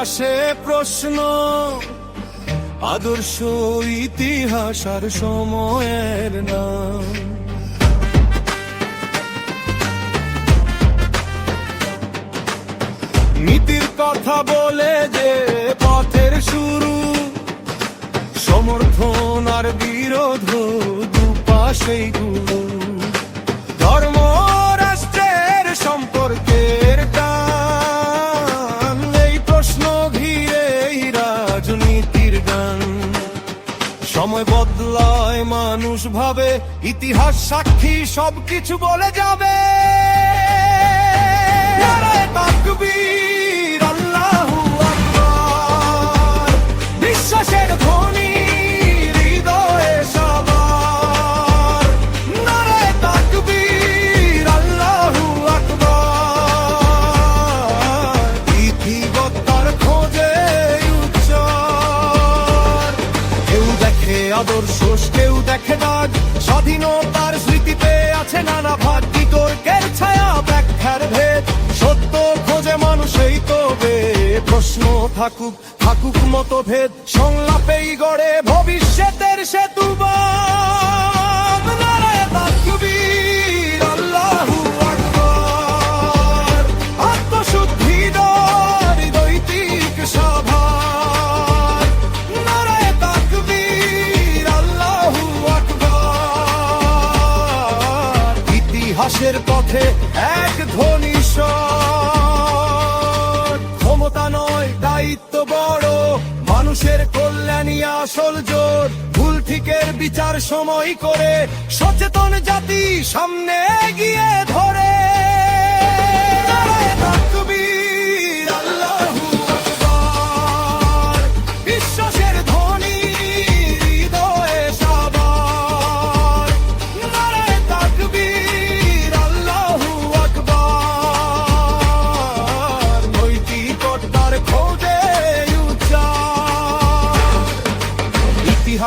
আসে প্রশ্ন। আদর্শ ইতিহাস আর সময়ের নাম। নীতির কথা বলে যে পথের শুরু, সমর্থন আর বিরোধ দুপাশেই গুরু। মানুষ ভাবে ইতিহাস সাক্ষী সবকিছু বলে যাবে। বিশ্বাসের দেখে শোষ কেউ দেখে দাগ স্বাধীনতার স্মৃতিতে আছে নানা ভাগ বিতর্কের ছায়া ব্যাখ্যার ভেদ। সত্য খোঁজে মানুষই তো প্রশ্ন থাকুক থাকুক মতভেদ। সংলাপেই গড়ে ভবিষ্যতের সেতু ইতিহাসের পথে এক ধনী। ক্ষমতা নয়, দায়িত্ব বড়, মানুষের কল্যাণই আসল জোর ভুল ঠিকের বিচার সময় করে সচেতন জাতি সামনে এগিয়ে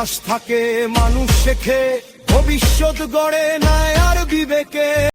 ইতিহাস থাকে মানুষ শেখে ভবিষ্যৎ গড়ে নেয় আর বিবেকে।